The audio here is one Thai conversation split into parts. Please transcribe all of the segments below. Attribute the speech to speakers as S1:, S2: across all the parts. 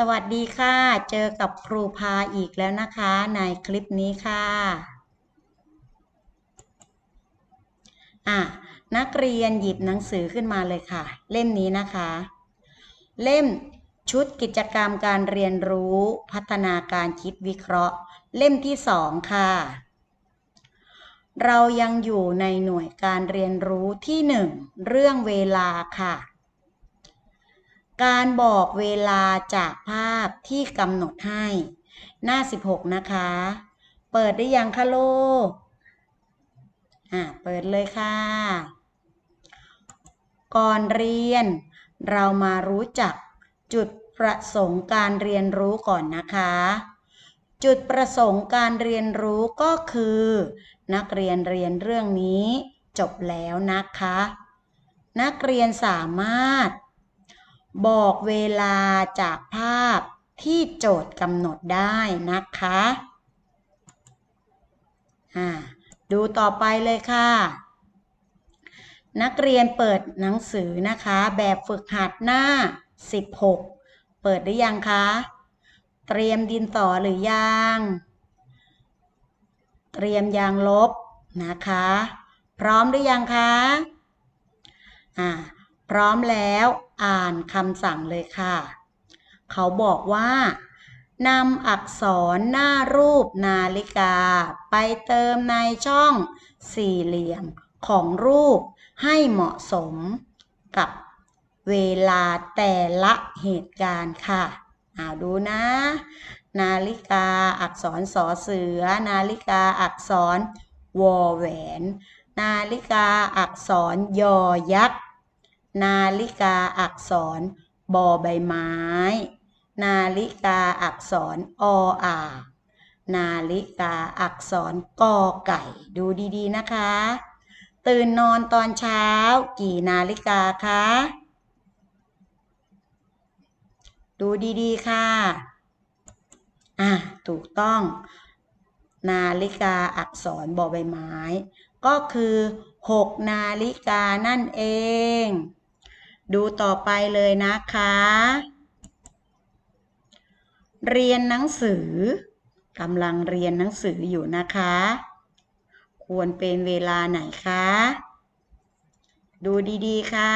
S1: สวัสดีค่ะ เจอกับครูพาอีกแล้วนะคะในคลิปนี้ค่ะอะ นักเรียนหยิบหนังสือขึ้นมาเลยค่ะ เล่มนี้นะคะ เล่มชุดกิจกรรมการเรียนรู้พัฒนาการคิดวิเคราะห์ เล่มที่สองค่ะ เรายังอยู่ในหน่วยการเรียนรู้ที่หนึ่งเรื่องเวลาค่ะ การบอกเวลาจากภาพที่กำหนดให้ หน้า 16 นะคะ เปิดได้ยังคะลูกอะเปิดเลยค่ะ ก่อนเรียน เรามารู้จักจุดประสงค์การเรียนรู้ก่อนนะคะ จุดประสงค์การเรียนรู้ก็คือ นักเรียนเรียนเรื่องนี้จบแล้วนะคะ นักเรียนสามารถ บอกเวลาจากภาพที่โจทย์กำหนดได้นะคะอ่าดูต่อไปเลยค่ะ นักเรียนเปิดหนังสือนะคะ แบบฝึกหัดหน้า 16 เปิดได้ยังคะ เตรียมดินสอหรือยัง เตรียมยางลบนะคะ พร้อมหรือยังคะ อ่า พร้อมแล้วอ่านคำสั่งเลยค่ะ เขาบอกว่านำอักษรหน้ารูปนาฬิกา ไปเติมในช่องสี่เหลี่ยมของรูปให้เหมาะสมกับเวลาแต่ละเหตุการณ์ค่ะเอาดูนะ นาฬิกาอักษรสอเสือ นาฬิกาอักษรวอแหวน นาฬิกาอักษรยอยักษ์ นาฬิกาอักษรบอใบไม้ นาฬิกาอักษรออ่างนาฬิกาอักษรกอไก่ ดูดีๆนะคะ ตื่นนอนตอนเช้า กี่นาฬิกาคะดูดีๆค่ะ อะ ถูกต้อง นาฬิกาอักษรบอใบไม้ ก็คือ 6 นาฬิกานั่นเอง ดูต่อไปเลยนะคะ เรียนหนังสือกำลังเรียนหนังสืออยู่นะคะ ควรเป็นเวลาไหนคะ ดูดีๆค่ะ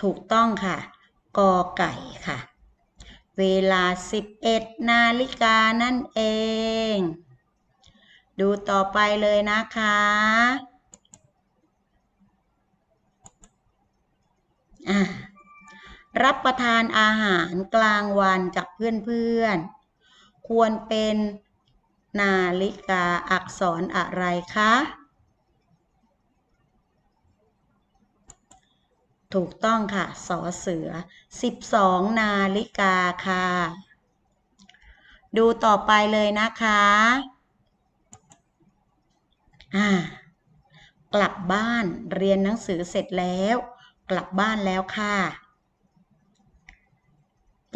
S1: ถูกต้องค่ะ กอไก่ค่ะ เวลา 11 นาฬิกานั่นเอง ดูต่อไปเลยนะคะ อะ รับประทานอาหารกลางวันกับเพื่อนๆ ควรเป็นนาฬิกาอักษรอะไรคะ ถูกต้องค่ะ สอเสือ 12 นาฬิกาค่ะ ดูต่อไปเลยนะคะอ่ากลับบ้านเรียนหนังสือเสร็จแล้ว กลับบ้านแล้วค่ะ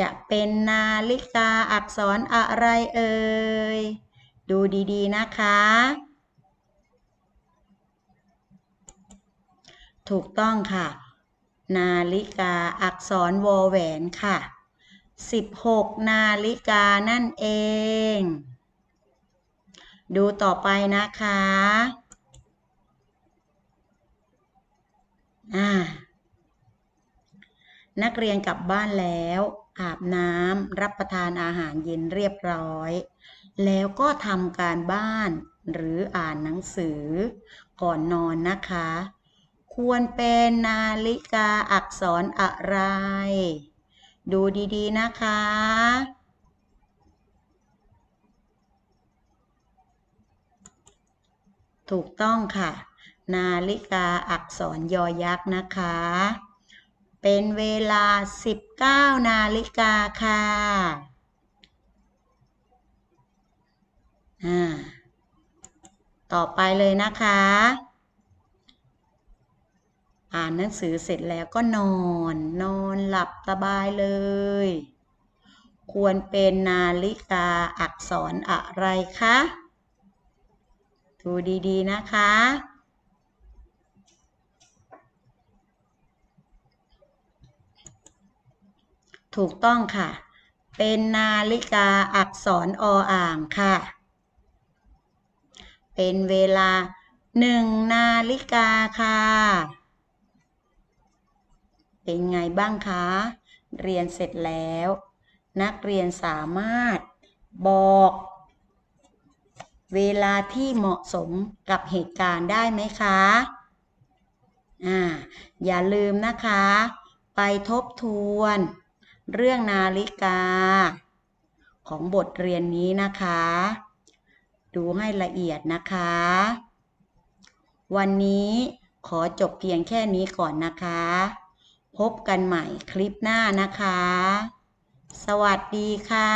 S1: จะเป็นนาฬิกาอักษรอะไรเอ่ย ดูดีๆนะคะ ถูกต้องค่ะ นาฬิกาอักษรวอแหวนค่ะ 16 นาฬิกานั่นเอง ดูต่อไปนะคะ อ่า นักเรียนกลับบ้านแล้ว อาบน้ำรับประทานอาหารเย็นเรียบร้อย แล้วก็ทำการบ้านหรืออ่านหนังสือ ก่อนนอนนะคะ ควรเป็นนาฬิกาอักษรอะไร ดูดีๆนะคะ ถูกต้องค่ะ นาฬิกาอักษรยอยักษ์นะคะ เป็นเวลา 19 นาฬิกาค่ะอ่าต่อไปเลยนะคะ อ่านหนังสือเสร็จแล้วก็นอน นอนหลับสบายเลย ควรเป็นนาฬิกาอักษรอะไรคะ ดูดีๆนะคะ ถูกต้องค่ะ เป็นนาฬิกาอักษรออ่างค่ะ เป็นเวลาหนึ่งนาฬิกาค่ะ เป็นไงบ้างคะ เรียนเสร็จแล้ว นักเรียนสามารถบอก เวลาที่เหมาะสมกับเหตุการณ์ได้ไหมคะ อ่า อย่าลืมนะคะ ไปทบทวน เรื่องนาฬิกา ของบทเรียนนี้นะคะ ดูให้ละเอียดนะคะ วันนี้ขอจบเพียงแค่นี้ก่อนนะคะ พบกันใหม่คลิปหน้านะคะ สวัสดีค่ะ